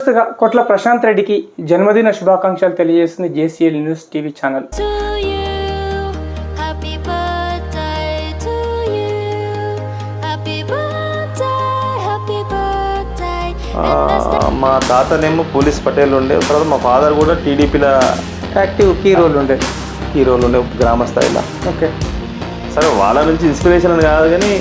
ముందుగా కొట్ల ప్రశాంత్ రెడ్డికి జన్మదిన శుభాకాంక్షలు తెలియజేస్తుంది జేసీఎల్ న్యూస్ టీవీ ఛానల్. మా తాతనేమో పోలీస్ పటేల్ ఉండే తర్వాత మా ఫాదర్ కూడా టీడీపీలో యాక్టివ్ కీ రోల్ ఉండేది హీరోలు ఉండే గ్రామ స్థాయిలో ఓకే సరే వాళ్ళ నుంచి ఇన్స్పిరేషన్ అని కాదు కానీ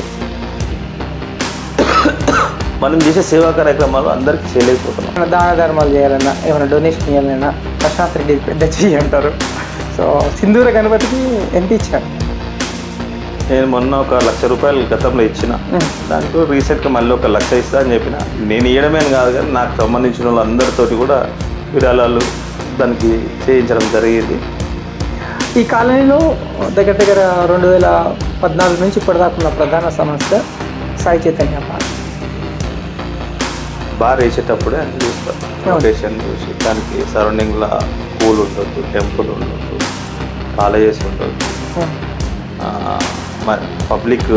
మనం చేసే సేవా కార్యక్రమాలు అందరికీ చేయలేకపోతున్నాం. ఏమైనా దాన ధర్మాలు చేయాలన్నా ఏమైనా డొనేషన్ ఇవ్వాలన్నా ప్రశాంత్ రెడ్డి పెద్ద చెయ్యి అంటారు. సో సింధూర గణపతికి ఎంత ఇచ్చారు? నేను మొన్న ఒక లక్ష రూపాయలు గతంలో ఇచ్చిన. దాంట్లో రీసెంట్గా మళ్ళీ ఒక లక్ష ఇస్తా అని చెప్పిన. నేను ఇవ్వడమే కాదు కానీ నాకు సంబంధించిన వాళ్ళందరితోటి కూడా విరాళాలు దానికి చేయించడం జరిగింది. ఈ కాలనీలో దగ్గర దగ్గర రెండు వేల పద్నాలుగు నుంచి ఇప్పటిదాకా ఉన్న ప్రధాన సమస్య సాయి చైతన్య పార్క్. బార్ వేసేటప్పుడే అన్ని చూస్తాను లొకేషన్ చూసి దానికి సరౌండింగ్లో స్కూల్ ఉండొద్దు టెంపుల్ ఉండొద్దు కాలేజెస్ మరి పబ్లిక్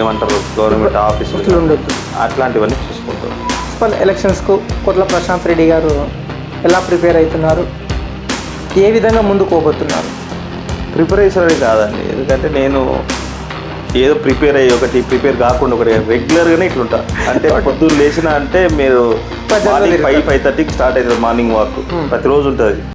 ఏమంటారు గవర్నమెంట్ ఉండొద్దు అట్లాంటివన్నీ చూసుకుంటాం మున్సిపల్ ఎలక్షన్స్కు కొట్ల ప్రశాంత్ రెడ్డి గారు ఎలా ప్రిపేర్ అవుతున్నారు? ఏ విధంగా ముందుకు పోబోతున్నారు? ప్రిపరేషన్ కాదండి. ఎందుకంటే నేను ఏదో ప్రిపేర్ అయ్యి ఒకటి ప్రిపేర్ కాకుండా ఒకటి రెగ్యులర్గానే ఇట్లుంటా. అంటే పొద్దున్న లేచిన అంటే మీరు మార్నింగ్ ఫైవ్. ఫైవ్ థర్టీకి స్టార్ట్ అవుతుంది మార్నింగ్ వాక్. ప్రతిరోజు ఉంటుంది.